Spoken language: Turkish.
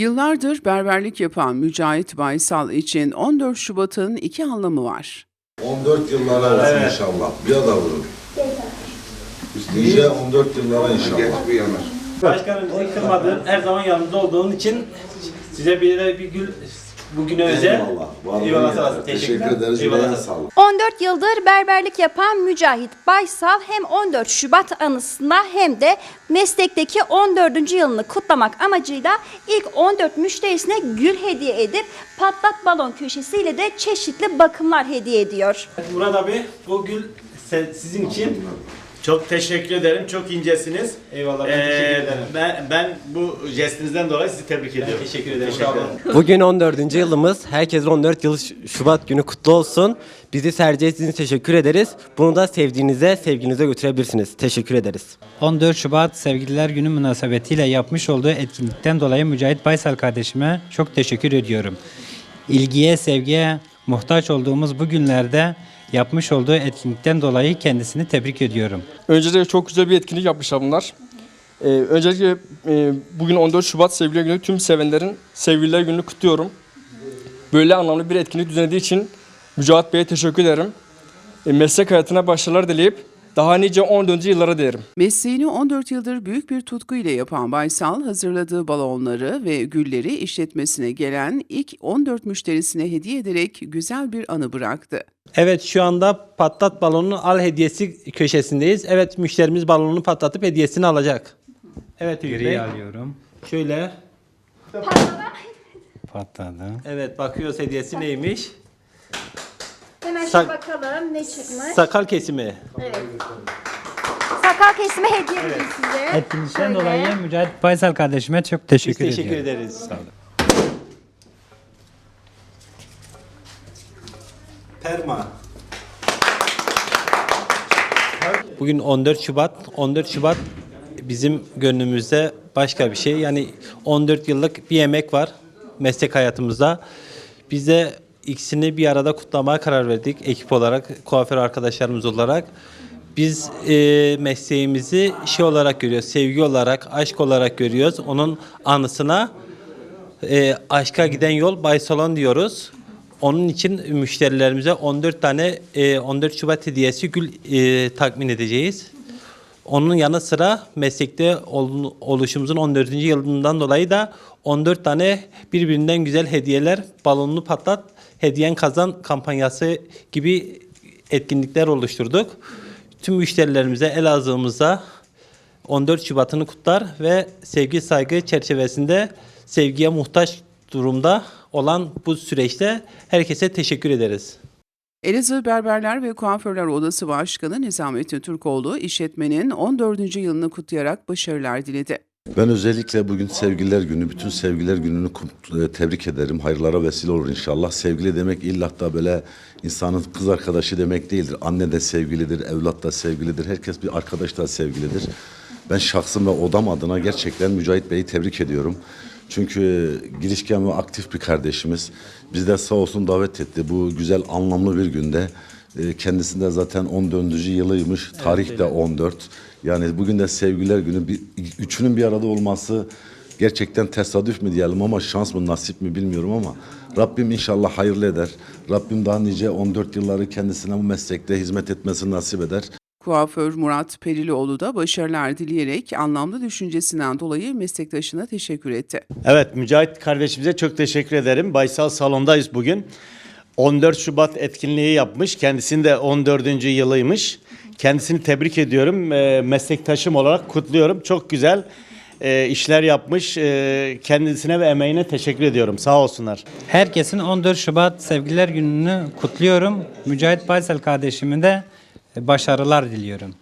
Yıllardır berberlik yapan Mücahit Baysal için 14 Şubat'ın iki anlamı var. 14 yıllara olsun inşallah. Bir daha vurun. Nice 14 yıllara inşallah. Başkanım bizi kırmadın, her zaman yanımızda olduğun için size bir bir gül bugüne özel. Eyvallah. Vallahi Eyvallah, sağ olasın. Teşekkür Teşekkürler. ederiz. Eyvallah. Yüreğine sağlık. 14 yıldır berberlik yapan Mücahit Baysal hem 14 Şubat anısına hem de meslekteki 14. yılını kutlamak amacıyla ilk 14 müşterisine gül hediye edip patlat balon köşesiyle de çeşitli bakımlar hediye ediyor. Murat abi bu gül se- sizin için. Çok teşekkür ederim. Çok incesiniz. Eyvallah ben Ee, teşekkür ederim. ben, ben bu jestinizden dolayı sizi tebrik ediyorum. Teşekkür ederim. Sağ olun. Bugün 14. yılımız. Herkesin 14 yıl Şubat günü kutlu olsun. Bizi tercih ettiğiniz için teşekkür ederiz. Bunu da sevdiğinize, sevginize götürebilirsiniz. Teşekkür ederiz. 14 Şubat Sevgililer Günü münasebetiyle yapmış olduğu etkinlikten dolayı Mücahit Baysal kardeşime çok teşekkür ediyorum. İlgiye, sevgiye muhtaç olduğumuz bu günlerde yapmış olduğu etkinlikten dolayı kendisini tebrik ediyorum. Öncelikle çok güzel bir etkinlik yapmışlar bunlar. Ee, öncelikle e, bugün 14 Şubat Sevgililer Günü tüm sevenlerin Sevgililer Günü'nü kutluyorum. Böyle anlamlı bir etkinlik düzenlediği için Mücahit Bey'e teşekkür ederim. E, meslek hayatına başarılar dileyip daha nice 14. yıllara dilerim. Mesleğini 14 yıldır büyük bir tutku ile yapan Baysal, hazırladığı balonları ve gülleri işletmesine gelen ilk 14 müşterisine hediye ederek güzel bir anı bıraktı. Evet şu anda patlat balonun al hediyesi köşesindeyiz. Evet müşterimiz balonunu patlatıp hediyesini alacak. Evet Ümit Bey. Geriye alıyorum. Şöyle. Patladı. Evet bakıyoruz hediyesi neymiş? Hemen Sak- bakalım ne çıkmış. Sakal kesimi. Sakal kesme hediye edeyim size. Etkinlikten Şöyle. dolayı Mücahit Baysal kardeşime çok Biz teşekkür, teşekkür ediyorum. ederiz. Sağ olun. Perma. Bugün 14 Şubat. 14 Şubat bizim gönlümüzde başka bir şey. Yani 14 yıllık bir emek var meslek hayatımızda. Biz de ikisini bir arada kutlamaya karar verdik ekip olarak, kuaför arkadaşlarımız olarak. Biz e, mesleğimizi şey olarak görüyoruz, sevgi olarak, aşk olarak görüyoruz. Onun anısına e, aşka giden yol Bay Salon diyoruz. Onun için müşterilerimize 14 tane e, 14 Şubat hediyesi gül e, takmin edeceğiz. Onun yanı sıra meslekte ol- oluşumuzun 14. yılından dolayı da 14 tane birbirinden güzel hediyeler, balonunu patlat, hediyen kazan kampanyası gibi etkinlikler oluşturduk. Tüm müşterilerimize Elazığ'ımıza 14 Şubat'ını kutlar ve sevgi saygı çerçevesinde sevgiye muhtaç durumda olan bu süreçte herkese teşekkür ederiz. Elazığ Berberler ve Kuaförler Odası Başkanı Nizamettin Türkoğlu, işletmenin 14. yılını kutlayarak başarılar diledi. Ben özellikle bugün Sevgililer Günü, bütün Sevgililer Günü'nü e, tebrik ederim. Hayırlara vesile olur inşallah. Sevgili demek illa da böyle insanın kız arkadaşı demek değildir. Anne de sevgilidir, evlat da sevgilidir. Herkes bir arkadaş da sevgilidir. Ben şahsım ve odam adına gerçekten Mücahit Bey'i tebrik ediyorum. Çünkü girişken ve aktif bir kardeşimiz. Bizde sağ olsun davet etti. Bu güzel anlamlı bir günde. E, Kendisinde zaten 14. yılıymış. Tarih de 14. Yani bugün de sevgililer günü. Bir, üçünün bir arada olması gerçekten tesadüf mü diyelim ama şans mı nasip mi bilmiyorum ama Rabbim inşallah hayırlı eder. Rabbim daha nice 14 yılları kendisine bu meslekte hizmet etmesini nasip eder. Kuaför Murat Perilioğlu da başarılar dileyerek anlamlı düşüncesinden dolayı meslektaşına teşekkür etti. Evet Mücahit kardeşimize çok teşekkür ederim. Baysal salondayız bugün. 14 Şubat etkinliği yapmış. Kendisinin de 14. yılıymış. Kendisini tebrik ediyorum. Ee, meslektaşım olarak kutluyorum. Çok güzel e, işler yapmış. Ee, kendisine ve emeğine teşekkür ediyorum. Sağ olsunlar. Herkesin 14 Şubat Sevgililer Günü'nü kutluyorum. Mücahit Baysal kardeşime de başarılar diliyorum.